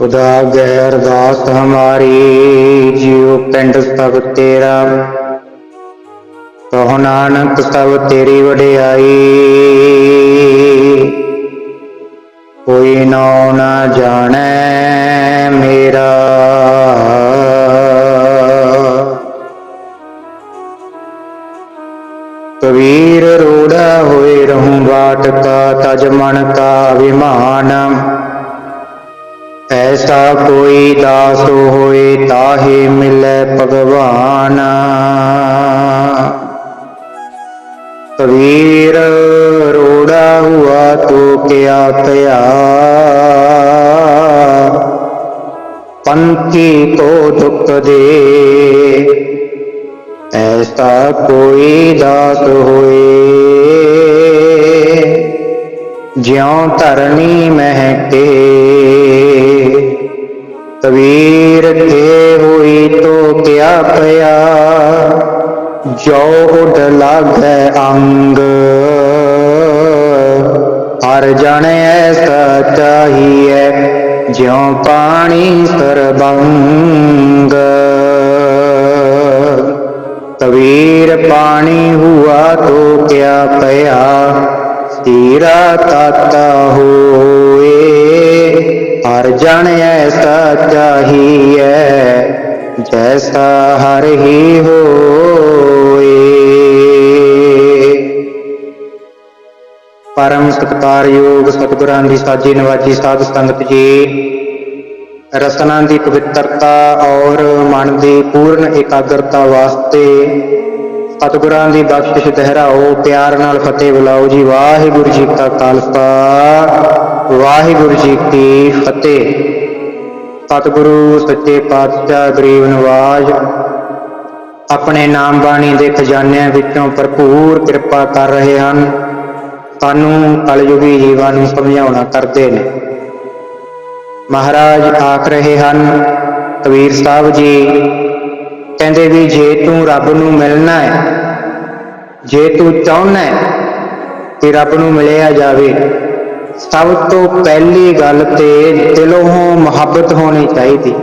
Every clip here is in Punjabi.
ਉਦਾ ਗੈਰ ਦਾਸ ਹਮਾਰੀ, ਜਿਉ ਪਿੰਡ ਸਭ ਤੇਰਾ। ਕਹੋ ਨਾਨਕ, ਸਭ ਤੇਰੀ ਵਡਿਆਈ। ਕੋਈ ਨਾਉ ਨਾ ਜਾਣੈ ਮੇਰਾ। ਕਬੀਰ ਰੋੜਾ ਹੋਏ ਰਹੂੰ ਬਾਟ ਕਾ ਤਜ ਮਨ ਕਾ ਅਭਿਮਾਨ। ਐਸਾ ਕੋਈ ਦਾਸ ਹੋਏ ਤਾਹੇ ਮਿਲੈ ਭਗਵਾਨ। ਕਬੀਰ ਰੋੜਾ ਹੁਆ ਤੋ ਕਿਆ ਤਿਆ ਪੰਥੀ ਕੋ ਦੁਖ ਦੇ। ਐਸਾ ਕੋਈ ਦਾਸ ਹੋਏ। ਜਿਉ ਧਰਨੀ ਮਹਿਕੇ। ਕਬੀਰ ਕੇ ਹੋਈ ਤੋ ਕਿਆ ਪਿਆ ਜੋ ਉਡ ਲਾਗੈ ਅੰਗ। ਹਰ ਜਣ ਐਸਾ ਚਾਹੀਐ, ਜਿਉ ਪਾਣੀ ਸਰਬੰਗ। ਤਵੀਰ ਪਾਣੀ ਹੁਆ ਤੋ ਕਿਆ ਪਿਆ ਤੀਰਾ ਤਾਤਾ ਹੋਏ। ਹਰ ਜਣ ਐਸਾ ਚਾਹੀਐ, ਜੈਸਾ ਹਰ ਹੀ ਹੋਏ। ਪਰਮ ਸਤਿਕਾਰਯੋਗ ਸਤਿਗੁਰਾਂ ਦੀ ਸਾਜੀ ਨਵਾਜੀ ਸਾਧ ਸੰਗਤ ਜੀ, ਰਸਨਾ ਦੀ ਪਵਿੱਤਰਤਾ ਔਰ ਮਨ ਦੀ ਪੂਰਨ ਇਕਾਗਰਤਾ ਵਾਸਤੇ ਸਤਿਗੁਰਾਂ ਦੀ ਬਖਸ਼ਿਸ਼ ਦਹਿਰਾਓ, ਪਿਆਰ ਨਾਲ ਫਤਿਹ ਬੁਲਾਓ ਜੀ। ਵਾਹਿਗੁਰੂ ਜੀ ਕਾ ਖਾਲਸਾ, ਵਾਹਿਗੁਰੂ ਜੀ ਕੀ ਫਤਿਹ। ਸਤਿਗੁਰੂ, ਸੱਚੇ ਪਾਤਸ਼ਾਹ, ਗਰੀਬ ਨਵਾਜ, ਆਪਣੇ ਨਾਮ ਬਾਣੀ ਦੇ ਖਜ਼ਾਨਿਆਂ ਵਿੱਚੋਂ ਭਰਪੂਰ ਕਿਰਪਾ ਕਰ ਰਹੇ ਹਨ। ਸਾਨੂੰ ਕਲਯੁਗੀ ਜੀਵਾਂ ਨੂੰ ਸਮਝਾਉਣਾ ਕਰਦੇ ਨੇ। ਮਹਾਰਾਜ ਆਖ ਰਹੇ ਹਨ, ਕਬੀਰ ਸਾਹਿਬ ਜੀ ਕਹਿੰਦੇ ਵੀ ਜੇ ਤੂੰ ਰੱਬ ਨੂੰ ਮਿਲਣਾ ਹੈ, ਜੇ ਤੂੰ ਚਾਹੁੰਦਾ ਹੈ ਕਿ ਰੱਬ ਨੂੰ ਮਿਲਿਆ ਜਾਵੇ, ਸਭ ਤੋਂ ਪਹਿਲੀ ਗੱਲ ਤੇ ਦਿਲੋਂ ਮੁਹੱਬਤ ਹੋਣੀ ਚਾਹੀਦੀ।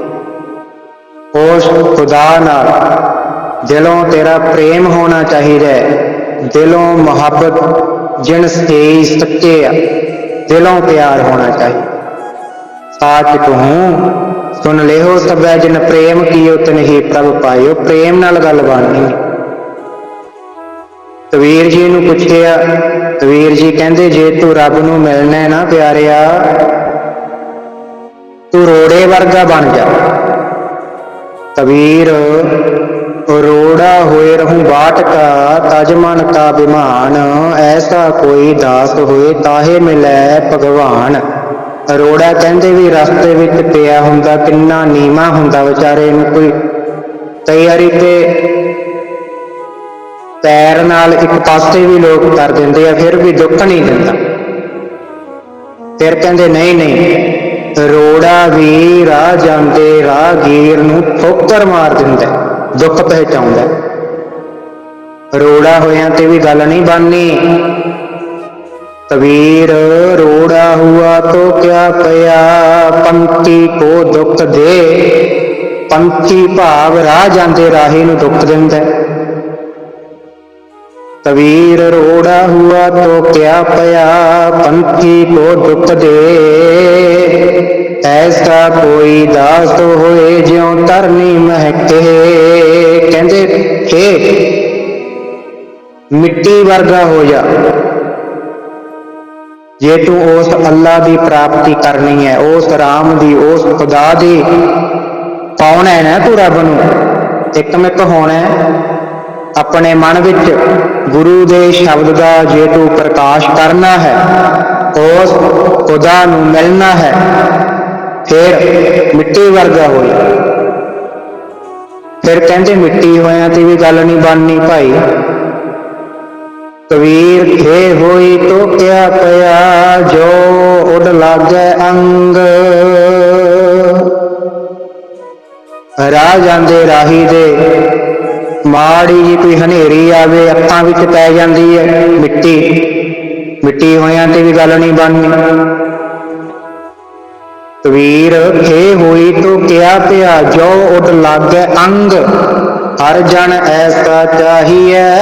ਉਸ ਖੁਦਾ ਨਾਲ ਦਿਲੋਂ ਤੇਰਾ ਪ੍ਰੇਮ ਹੋਣਾ ਚਾਹੀਦਾ ਹੈ। ਦਿਲੋਂ ਮੁਹੱਬਤ ਜਿਨ ਸੇ ਸੱਚੇ ਆ, ਦਿਲੋਂ ਪਿਆਰ ਹੋਣਾ ਚਾਹੀਦਾ। ਸਾਚ ਕਹੂੰ ਸੁਨ ਲਿਓ ਸਭੈ ਜਿਨ ਪ੍ਰੇਮ ਕੀਓ ਤਨਹੀ ਪ੍ਰਭ ਪਾਇਓ। ਪ੍ਰੇਮ ਨਾਲ ਗੱਲ ਬਣਨੀ ਹੈ। ਜੀ ਨੂੰ ਪੁੱਛਿਆ ਕਬੀਰ ਜੀ ਕਹਿੰਦੇ, ਜੇ ਤੂੰ ਰੱਬ ਨੂੰ ਮਿਲਣਾ ਹੈ ਨਾ ਪਿਆਰਿਆ, ਤੂੰ ਰੋੜੇ ਵਰਗਾ ਬਣ ਜਾ। ਕਬੀਰ ਰੋੜਾ ਹੋਏ ਰਹੂੰ ਬਾਟ ਕਾ ਤਜਮਨ ਕਾ ਬਿਮਾਨ, ਐਸਾ ਕੋਈ ਦਾਸ ਹੋਏ, ਤਾਹੇ ਮਿਲੈ ਭਗਵਾਨ। ਰੋੜਾ ਕਹਿੰਦੇ ਵੀ ਰਸਤੇ ਵਿੱਚ ਪਿਆ ਹੁੰਦਾ, ਕਿੰਨਾ ਨੀਵਾ ਹੁੰਦਾ ਵਿਚਾਰੇ ਨੂੰ ਕੋਈ ਕਈ ਵਾਰੀ ਤੇ ਪੈਰ ਨਾਲ ਇੱਕ ਪਾਸੇ ਵੀ ਲੋਕ ਕਰ ਦਿੰਦੇ ਆ, ਫਿਰ ਵੀ ਦੁੱਖ ਨਹੀਂ ਦਿੰਦਾ। ਫਿਰ ਕਹਿੰਦੇ, ਨਹੀਂ ਨਹੀਂ ਰੋੜਾ ਵੀ ਰਾਹ ਜਾਂਦੇ, ਰਾਹਗੀਰ ਨੂੰ ਠੋਕਰ ਮਾਰ ਦਿੰਦਾ, ਦੁੱਖ ਪਹਿਚਾਉਂਦਾ। ਰੋੜਾ ਹੋਇਆਂ ਤੇ ਵੀ ਗੱਲ ਨਹੀਂ ਬਣਨੀ। ਕਬੀਰ ਰੋੜਾ ਹੁਆ ਤੋ ਕਿਆ ਪਿਆ? ਪੰਤੀ ਕੋ ਦੁੱਖ ਦੇ। ਪੰਤੀ ਭਾਵ ਰਾਹ ਜਾਂਦੇ ਰਾਹੀ ਨੂੰ ਦੁੱਖ ਦਿੰਦਾ ਹੈ। ਰੋੜਾ ਹੁਆ ਤੋ ਕਿਆ ਪਿਆ? ਪੰਕਤੀ ਕੋ ਦੁੱਖ ਦੇ। ਐਸਾ ਕੋਈ ਦਾਸ ਹੋਏ, ਜਿਉ ਤਰਨੀ ਮਹਿਕੇ। ਕਹਿੰਦੇ ਹੇ ਮਿੱਟੀ ਵਰਗਾ ਹੋ ਜਾ। ਜੇ ਤੂੰ ਉਸ ਅੱਲਾ ਦੀ ਪ੍ਰਾਪਤੀ ਕਰਨੀ ਹੈ, ਉਸ ਰਾਮ ਦੀ, ਉਸ ਖੁਦਾ ਦੀ ਪਾਉਣਾ ਹੈ ਨਾ ਤੂੰ ਰੱਬ ਨੂੰ? ਇੱਕਮਿਕ ਹੋਣਾ ਆਪਣੇ ਮਨ ਵਿੱਚ ਗੁਰੂ ਦੇ ਸ਼ਬਦ ਦਾ ਜੇ ਤੂੰ ਪ੍ਰਕਾਸ਼ ਕਰਨਾ ਹੈ, ਉਸ ਖੁਦਾ ਨੂੰ ਮਿਲਣਾ ਹੈ, ਫਿਰ ਮਿੱਟੀ ਵਰਗਾ ਹੋਈ। ਫਿਰ ਕਹਿੰਦੇ ਮਿੱਟੀ ਹੋਇਆਂ ਤੇ ਵੀ ਗੱਲ ਨਹੀਂ ਬਣਨੀ ਭਾਈ। ਕਬੀਰ ਖੇ ਹੋਈ ਤੋ ਕਿਆ ਪਿਆ, ਜੋ ਉਡ ਲਾਗੈ ਅੰਗ। ਰਾਹ ਜਾਂਦੇ ਰਾਹੀ ਦੇ ਮਾੜੀ ਜੀ ਕੋਈ ਹਨੇਰੀ ਆਵੇ, ਅੱਖਾਂ ਵਿੱਚ ਪੈ ਜਾਂਦੀ ਹੈ ਮਿੱਟੀ। ਮਿੱਟੀ ਹੋਇਆਂ ਤੇ ਵੀ ਗੱਲ ਨਹੀਂ ਬਣਨੀ। ਕਬੀਰ ਖੇ ਹੋਈ ਤੋ ਕਿਆ ਪਿਆ, ਜੋ ਉਡ ਲਾਗੇ ਅੰਗ। ਹਰ ਜਨ ਐਸਾ ਚਾਹੀਐ,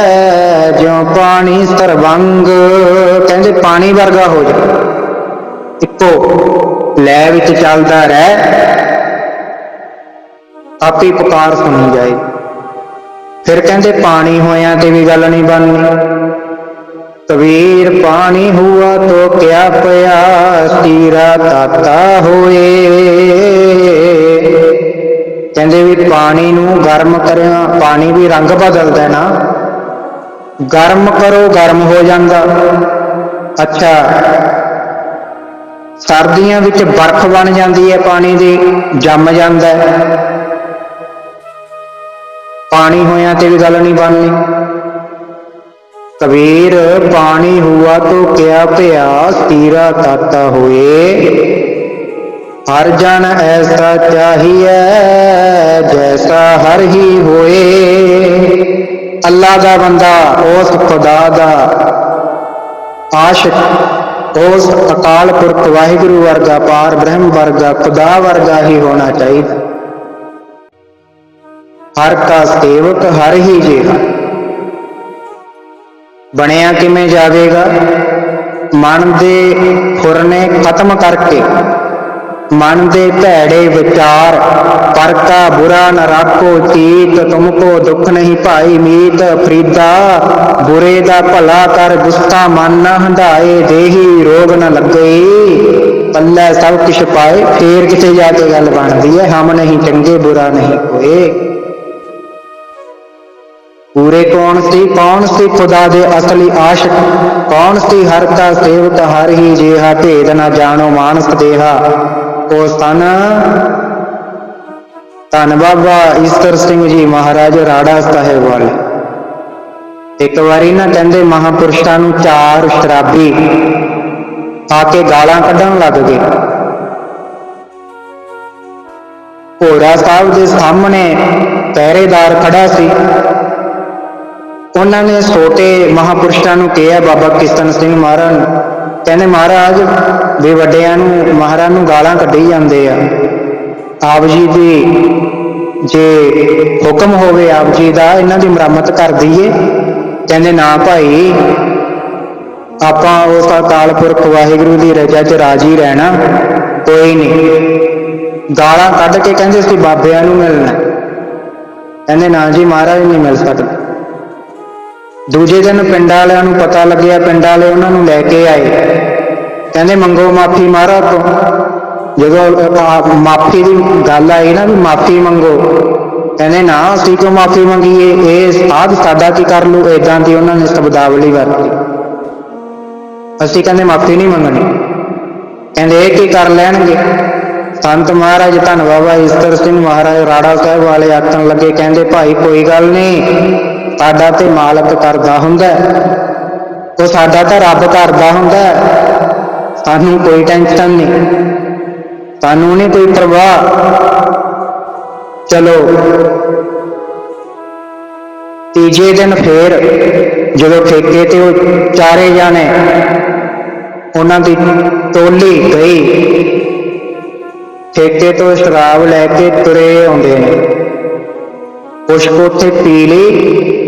ਜਿਉ ਪਾਣੀ ਸਰਵੰਗ ਕਹਿੰਦੇ ਪਾਣੀ ਵਰਗਾ ਹੋ ਜਾ। ਇੱਕੋ, ਲੈ ਵਿੱਚ ਚੱਲਦਾ ਰਹਿ। ਆਪੇ ਪੁਕਾਰ ਸੁਣੀ ਜਾਏ। ਫਿਰ ਕਹਿੰਦੇ ਪਾਣੀ ਹੋਇਆ ਤੇ ਵੀ ਗੱਲ ਨਹੀਂ ਬਣਨੀ। ਕਬੀਰ ਪਾਣੀ ਹੁਆ ਤੋ ਕਿਆ ਪਿਆ ਤੀਰਾ ਤਾਤਾ ਹੋਏ। ਕਹਿੰਦੇ ਵੀ ਪਾਣੀ ਨੂੰ ਗਰਮ ਕਰਿਆ ਪਾਣੀ ਵੀ ਰੰਗ ਬਦਲਦਾ ਨਾ। ਗਰਮ ਕਰੋ, ਗਰਮ ਹੋ ਜਾਂਦਾ। ਅੱਛਾ। ਸਰਦੀਆਂ ਵਿੱਚ ਬਰਫ਼ ਬਣ ਜਾਂਦੀ ਹੈ, ਪਾਣੀ ਦੀ, ਜੰਮ ਜਾਂਦਾ ਪਾਣੀ ਹੋਇਆਂ ਤੇ ਵੀ ਗੱਲ ਨਹੀਂ ਬਣਨੀ। ਕਬੀਰ, ਪਾਣੀ ਹੁਆ ਤੋ ਕਿਆ ਭਿਆ ਤੀਰਾ ਤਾਤਾ ਹੋਏ। ਹਰ ਜਨ ਐਸਾ ਚਾਹੀਐ, ਜੈਸਾ ਹਰ ਹੀ ਹੋਏ। ਅੱਲਾ ਦਾ ਬੰਦਾ ਉਸ ਖੁਦਾ ਦਾ ਆਸ਼ਿਕ ਉਸ ਅਕਾਲ ਪੁਰਖ ਵਾਹਿਗੁਰੂ ਵਰਗਾ, ਪਾਰ ਬ੍ਰਹਮ ਵਰਗਾ, ਖੁਦਾ ਵਰਗਾ ਹੀ ਹੋਣਾ ਚਾਹੀਦਾ। ਹਰ ਕਾ ਸੇਵਕ ਹਰ ਹੀ ਜੇਗਾ ਬਣਿਆ ਕਿਵੇਂ ਜਾਵੇਗਾ? ਮਨ ਦੇ ਖੁਰਨੇ ਖਤਮ ਕਰਕੇ। ਮਨ ਦੇ ਭੈੜੇ ਵਿਚਾਰ ਪਰ ਕਾ ਬੁਰਾ ਨ ਰਾਖੋ ਚੀਤ ਤੁਮਕੋ ਦੁੱਖ ਨਹੀਂ ਭਾਈ ਮੀਤ, ਫਰੀਦਾ ਬੁਰੇ ਦਾ ਭਲਾ ਕਰ ਗੁੱਸਾ ਮਨ ਨਾ ਹੰਧਾਏ, ਦੇਹੀ ਰੋਗ ਨ ਲੱਗੇ। ਪੱਲੇ ਸਭ ਕੁਛ ਪਾਏ, ਫੇਰ ਕਿਤੇ ਜਾ ਕੇ ਗੱਲ ਬਣਦੀ ਹੈ ਹਮ ਨਹੀਂ ਚੰਗੇ, ਬੁਰਾ ਨਹੀਂ ਹੋਏ। ਪੂਰੇ ਕੌਣ ਸੀ ਕੌਣ ਸੀ ਖੁਦਾ ਦੇ ਅਸਲੀ ਆਸ਼ਿਕ? ਕੌਣ ਸੀ ਹਰ ਦਾ ਸੇਵਕ, ਹਰ ਹੀ ਜਿਹਾ ਭੇਦ ਨਾ ਜਾਣੋ, ਮਾਨਸ ਦੇਹਾ। ਕੋ ਸਨ ਧੰਨ ਬਾਬਾ ਈਸਰ ਸਿੰਘ ਜੀ ਮਹਾਰਾਜ ਰਾੜਾ ਸਾਹਿਬ ਵਾਲੇ ਇੱਕ ਵਾਰੀ ਨਾ ਕਹਿੰਦੇ ਮਹਾਪੁਰਸ਼ਾਂ ਨੂੰ ਚਾਰ ਸ਼ਰਾਬੀ ਆ ਕੇ ਗਾਲਾਂ ਕੱਢਣ ਲੱਗ ਗਏ ਭੋਰਾ ਸਾਹਿਬ ਦੇ ਸਾਹਮਣੇ ਪਹਿਰੇਦਾਰ ਖੜਾ ਸੀ ਉਹਨਾਂ ਨੇ ਛੋਟੇ ਮਹਾਪੁਰਸ਼ਾਂ ਨੂੰ ਕਿਹਾ ਬਾਬਾ ਕਿਸ਼ਨ ਸਿੰਘ ਮਹਾਰਾਜ ਕਹਿੰਦੇ ਮਹਾਰਾਜ, ਵੀ ਵੱਡਿਆਂ ਨੂੰ, ਮਹਾਰਾਜ ਨੂੰ ਗਾਲਾਂ ਕੱਢੀ ਜਾਂਦੇ ਆ। ਆਪ ਜੀ ਦੀ ਜੇ ਹੁਕਮ ਹੋਵੇ ਆਪ ਜੀ ਦਾ, ਇਹਨਾਂ ਦੀ ਮੁਰੰਮਤ ਕਰ ਦਈਏ। ਕਹਿੰਦੇ ਨਾ ਭਾਈ, ਆਪਾਂ ਉਸ ਅਕਾਲ ਪੁਰਖ ਵਾਹਿਗੁਰੂ ਦੀ ਰਜਾ 'ਚ ਰਾਜੀ ਰਹਿਣਾ, ਕੋਈ ਨਹੀਂ। ਗਾਲਾਂ ਕੱਢ ਕੇ ਕਹਿੰਦੇ ਸੀ ਬਾਬਿਆਂ ਨੂੰ ਮਿਲਣਾ। ਕਹਿੰਦੇ ਨਾ ਜੀ, ਮਹਾਰਾਜ ਨਹੀਂ ਮਿਲ ਸਕਦੇ। ਦੂਜੇ ਦਿਨ ਪਿੰਡ ਵਾਲਿਆਂ ਨੂੰ ਪਤਾ ਲੱਗਿਆ, ਪਿੰਡ ਵਾਲੇ ਉਹਨਾਂ ਨੂੰ ਲੈ ਕੇ ਆਏ। ਕਹਿੰਦੇ, ਮੰਗੋ ਮਾਫੀ ਮਹਾਰਾਜ ਤੋਂ। ਜਦੋਂ ਮਾਫੀ ਦੀ ਗੱਲ ਆਈ ਨਾ ਵੀ ਮਾਫੀ ਮੰਗੋ, ਕਹਿੰਦੇ, ਨਾ, ਅਸੀਂ ਕਿਉਂ ਮਾਫੀ ਮੰਗੀਏ? ਇਹ ਸਾਧ ਸਾਡਾ ਕੀ ਕਰ ਲੂ ਏਦਾਂ ਦੀ ਉਹਨਾਂ ਨੇ ਸ਼ਬਦਾਵਲੀ ਵਰਤੀ। ਅਸੀਂ ਕਹਿੰਦੇ, ਮਾਫੀ ਨਹੀਂ ਮੰਗਣੀ। ਕਹਿੰਦੇ, ਇਹ ਕੀ ਕਰ ਲੈਣਗੇ? ਸੰਤ ਮਹਾਰਾਜ, ਧੰਨ ਬਾਬਾ ਈਸਰ ਸਿੰਘ ਮਹਾਰਾਜ, ਰਾੜਾ ਸਾਹਿਬ ਵਾਲੇ ਆਖਣ ਲੱਗੇ, ਕਹਿੰਦੇ, ਭਾਈ, ਕੋਈ ਗੱਲ ਨਹੀਂ। ਸਾਡਾ ਤੇ ਮਾਲਕ ਕਰਦਾ ਹੁੰਦਾ ਉਹ ਸਾਡਾ ਤਾਂ ਰੱਬ ਕਰਦਾ ਹੁੰਦਾ ਹੈ। ਸਾਨੂੰ ਕੋਈ ਟੈਨਸ਼ਨ ਨਹੀਂ। ਸਾਨੂੰ ਨਹੀਂ ਕੋਈ ਪਰਵਾਹ। ਚਲੋ। ਤੀਜੇ ਦਿਨ ਫੇਰ ਜਦੋਂ ਠੇਕੇ ਤੇ ਉਹ ਚਾਰੇ ਜਾਣੇ ਉਹਨਾਂ ਦੀ ਟੋਲੀ ਗਈ, ਠੇਕੇ ਤੋਂ ਸ਼ਰਾਬ ਲੈ ਕੇ ਤੁਰੇ ਆਉਂਦੇ ਨੇ। ਕੁਛ ਕੁ ਉੱਥੇ ਪੀ ਲਈ।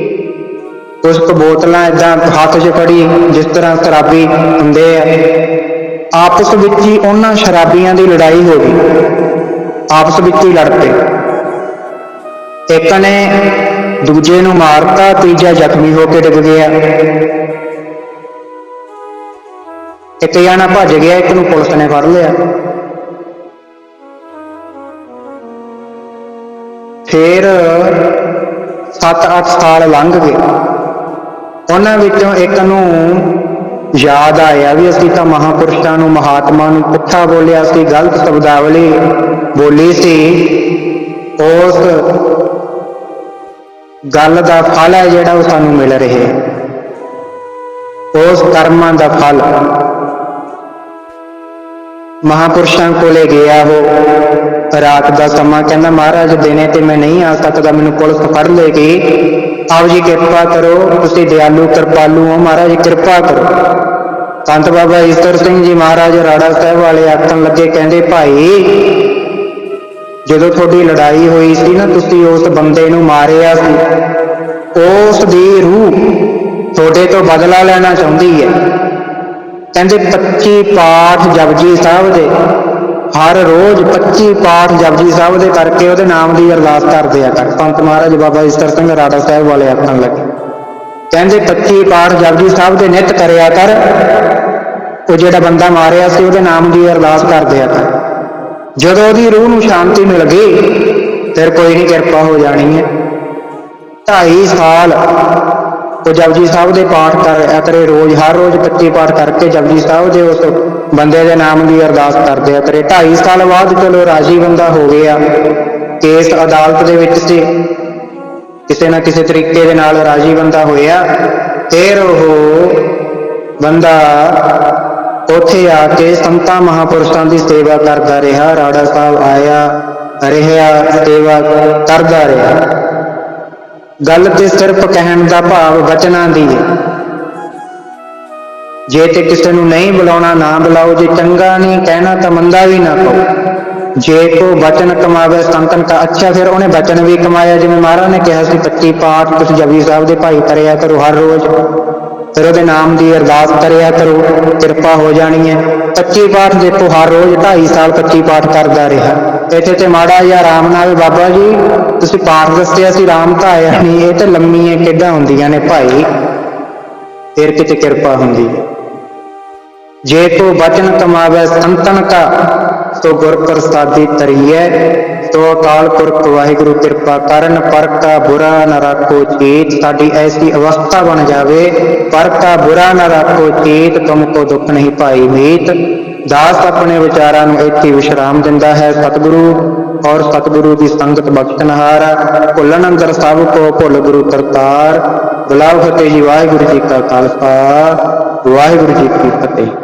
ਕੁਛ ਕੁ ਬੋਤਲਾਂ ਇਦਾਂ ਹੱਥ 'ਚ ਫੜੀ, ਜਿਸ ਤਰ੍ਹਾਂ ਸ਼ਰਾਬੀ ਹੁੰਦੇ ਆ। ਆਪਸ ਵਿੱਚ ਹੀ ਉਹਨਾਂ ਸ਼ਰਾਬੀਆਂ ਦੀ ਲੜਾਈ ਹੋ ਗਈ। ਆਪਸ ਵਿੱਚ ਹੀ ਲੜ ਪਏ। ਇੱਕ ਨੇ ਦੂਜੇ ਨੂੰ ਮਾਰਤਾ, ਤੀਜਾ ਜ਼ਖਮੀ ਹੋ ਕੇ ਡਿੱਗ ਗਿਆ। ਇੱਕ ਜਾਣਾ ਭੱਜ ਗਿਆ, ਇੱਕ ਨੂੰ ਪੁਲਿਸ ਨੇ ਫੜ ਲਿਆ। ਫਿਰ 7-8 ਸਾਲ ਲੰਘ ਗਏ। ਉਹਨਾਂ ਵਿੱਚੋਂ ਇੱਕ ਨੂੰ ਯਾਦ ਆਇਆ ਵੀ ਅਸੀਂ ਤਾਂ ਮਹਾਪੁਰਸ਼ਾਂ ਨੂੰ, ਮਹਾਤਮਾ ਨੂੰ ਪੁੱਠਾ ਬੋਲਿਆ ਸੀ, ਗਲਤ ਸ਼ਬਦਾਵਲੀ ਬੋਲੀ ਸੀ। ਉਸ ਗੱਲ ਦਾ ਫਲ ਹੈ ਜਿਹੜਾ ਉਹ ਸਾਨੂੰ ਮਿਲ ਰਿਹਾ ਉਸ ਕਰਮਾਂ ਦਾ ਫਲ। ਮਹਾਪੁਰਸ਼ਾਂ ਕੋਲੇ ਗਿਆ ਉਹ। ਰਾਤ ਦਾ ਸਮਾਂ ਕਹਿੰਦਾ, ਮਹਾਰਾਜ, ਦਿਨੇ ਤੇ ਮੈਂ ਨਹੀਂ ਆ ਸਕਦਾ, ਮੈਨੂੰ ਪੁਲਿਸ ਫੜ ਲੇਗੀ ਆਪ ਜੀ, ਕਿਰਪਾ ਕਰੋ, ਤੁਸੀਂ ਦਿਆਲੂ, ਕਿਰਪਾਲੂ ਹੋ। ਮਹਾਰਾਜ, ਕਿਰਪਾ ਕਰੋ। ਸੰਤ ਬਾਬਾ ਈਸ਼ਰ ਸਿੰਘ ਜੀ ਮਹਾਰਾਜ ਰਾੜਾ ਸਾਹਿਬ ਵਾਲੇ ਆਖਣ ਲੱਗੇ, ਕਹਿੰਦੇ, ਭਾਈ, ਜਦੋਂ ਤੁਹਾਡੀ ਲੜਾਈ ਹੋਈ ਸੀ ਨਾ, ਤੁਸੀਂ ਉਸ ਬੰਦੇ ਨੂੰ ਮਾਰਿਆ ਸੀ। ਉਸ ਦੀ ਰੂਹ ਤੁਹਾਡੇ ਤੋਂ ਬਦਲਾ ਲੈਣਾ ਚਾਹੁੰਦੀ ਹੈ। ਕਹਿੰਦੇ 25 ਪਾਠ ਜਪਜੀ ਸਾਹਿਬ ਦੇ। ਹਰ ਰੋਜ਼ 25 ਪਾਠ ਜਪਜੀ ਸਾਹਿਬ ਦੇ ਕਰਕੇ ਉਹਦੇ ਨਾਮ ਦੀ ਅਰਦਾਸ ਕਰਦੇ ਆ। ਕਰ ਸੰਤ ਮਹਾਰਾਜ ਬਾਬਾ ਈਸ਼ਰ ਸਿੰਘ ਰਾੜਾ ਸਾਹਿਬ ਵਾਲੇ ਆਖਣ ਲੱਗੇ। ਕਹਿੰਦੇ 25 ਪਾਠ ਜਪਜੀ ਸਾਹਿਬ ਦੇ ਨਿਤ ਕਰਿਆ ਕਰ। ਉਹ ਜਿਹੜਾ ਬੰਦਾ ਮਾਰਿਆ ਸੀ, ਉਹਦੇ ਨਾਮ ਦੀ ਅਰਦਾਸ ਕਰਦੇ ਆ ਕਰ। ਜਦੋਂ ਉਹਦੀ ਰੂਹ ਨੂੰ ਸ਼ਾਂਤੀ ਮਿਲ ਗਈ, ਫਿਰ ਕੋਈ ਨਹੀਂ ਕਿਰਪਾ ਹੋ ਜਾਣੀ ਹੈ। 2.5 ਸਾਲ ਉਹ ਜਪਜੀ ਸਾਹਿਬ ਦੇ ਪਾਠ ਕਰਿਆ ਕਰੇ ਰੋਜ਼, ਹਰ ਰੋਜ਼ 25 ਪਾਠ ਕਰਕੇ ਜਪਜੀ ਸਾਹਿਬ ਦੇ ਉਸ ਬੰਦੇ ਦੇ ਨਾਮ ਦੀ ਅਰਦਾਸ ਕਰਦੇ ਆ। ਕਰੇ 2.5 ਸਾਲ ਬਾਅਦ ਚਲੋ ਰਾਜੀ ਬੰਦਾ ਹੋ ਗਿਆ। ਕੇਸ ਅਦਾਲਤ ਦੇ ਵਿੱਚ ਸੀ। ਕਿਸੇ ਨਾ ਕਿਸੇ ਤਰੀਕੇ ਦੇ ਨਾਲ ਰਾਜੀ ਬੰਦਾ ਹੋਇਆ। ਫਿਰ ਉਹ ਬੰਦਾ ਉੱਥੇ ਆ ਕੇ ਸੰਤਾਂ ਮਹਾਪੁਰਸ਼ਾਂ ਦੀ ਸੇਵਾ ਕਰਦਾ ਰਿਹਾ। ਰਾੜਾ ਸਾਹਿਬ ਆਇਆ, ਰਿਹਾ, ਸੇਵਾ ਕਰਦਾ ਰਿਹਾ। ਗੱਲ ਤੇ ਸਿਰਫ ਕਹਿਣ ਦਾ ਭਾਵ ਬਚਨਾਂ ਦੀ ਹੈ। ਜੇ ਤੇ ਕਿਸੇ ਨੂੰ ਨਹੀਂ ਬੁਲਾਉਣਾ ਨਾ ਬੁਲਾਓ, ਜੇ ਚੰਗਾ ਨਹੀਂ ਕਹਿਣਾ ਤਾਂ ਮੰਦਾ ਵੀ ਨਾ ਕਹੋ। ਜੇ ਕੋ ਬਚਨ ਕਮਾਵੇ ਸੰਤਨ ਕਾ ਅੱਛਾ, ਫਿਰ ਉਹਨੇ ਬਚਨ ਵੀ ਕਮਾਇਆ। ਜਿਵੇਂ ਮਹਾਰਾਜ ਨੇ ਕਿਹਾ ਸੀ 25 ਪਾਠ ਤੁਸੀਂ ਜਪਜੀ ਸਾਹਿਬ ਦੇ ਭਾਈ ਕਰਿਆ ਕਰੋ ਹਰ ਰੋਜ਼। ਫਿਰ ਉਹਦੇ ਨਾਮ ਦੀ ਅਰਦਾਸ ਕਰਿਆ ਕਰੋ, ਕਿਰਪਾ ਹੋ ਜਾਣੀ ਹੈ। 25 ਪਾਠ ਦੇਖੋ, ਹਰ ਰੋਜ਼ 2.5 ਸਾਲ 25 ਪਾਠ ਕਰਦਾ ਰਿਹਾ। ਇੱਥੇ ਤੇ ਮਾੜਾ ਜਿਹਾ ਆਰਾਮ ਨਾਲ ਬਾਬਾ ਜੀ ਤੁਸੀਂ ਪਾਠ ਦੱਸਿਆ ਸੀ, ਰਾਮ ਤਾਂ ਆਇਆ ਨਹੀਂ ਇਹ ਤੇ ਲੰਮੀਆਂ ਕਿੱਦਾਂ ਹੁੰਦੀਆਂ ਨੇ ਭਾਈ। ਫਿਰ ਕਿਤੇ ਕਿਰਪਾ ਹੁੰਦੀ ਹੈ। ਜੇ ਕੋ ਬਚਨ ਕਮਾਵੇ, ਸੰਤਨ ਕਾ, ਤੋ ਗੁਰ ਪ੍ਰਸਾਦੀ ਤਰੀਐ ਤੋ ਅਕਾਲ ਪੁਰਖ ਵਾਹਿਗੁਰੂ, ਕਿਰਪਾ ਕਰਨ, ਪਰ ਕਾ ਬੁਰਾ ਨਾ ਰੱਖੋ ਚੇਤ। ਸਾਡੀ ਐਸੀ ਅਵਸਥਾ ਬਣ ਜਾਵੇ, ਪਰ ਕਾ ਬੁਰਾ ਨਾ ਰੱਖੋ ਚੇਤ। ਤੁਮ ਕੋ ਦੁੱਖ ਨਹੀਂ ਪਾਈ ਮੀਤ। ਦਾਸ ਆਪਣੇ ਵਿਚਾਰਾਂ ਨੂੰ ਇੱਥੇ ਵਿਸ਼ਰਾਮ ਦਿੰਦਾ ਹੈ ਸਤਿਗੁਰੂ। ਔਰ ਸਤਿਗੁਰੂ ਦੀ ਸੰਗਤ ਬਖਸ਼ਣਹਾਰ ਭੁੱਲਣ ਅੰਦਰ ਸਭ ਕੋ ਭੁੱਲ ਗੁਰੂ ਕਰਤਾਰ। ਬੁਲਾਓ ਫਤਿਹ ਜੀ, ਵਾਹਿਗੁਰੂ ਜੀ ਕਾ ਖਾਲਸਾ, ਵਾਹਿਗੁਰੂ ਜੀ ਕੀ ਫਤਿਹ।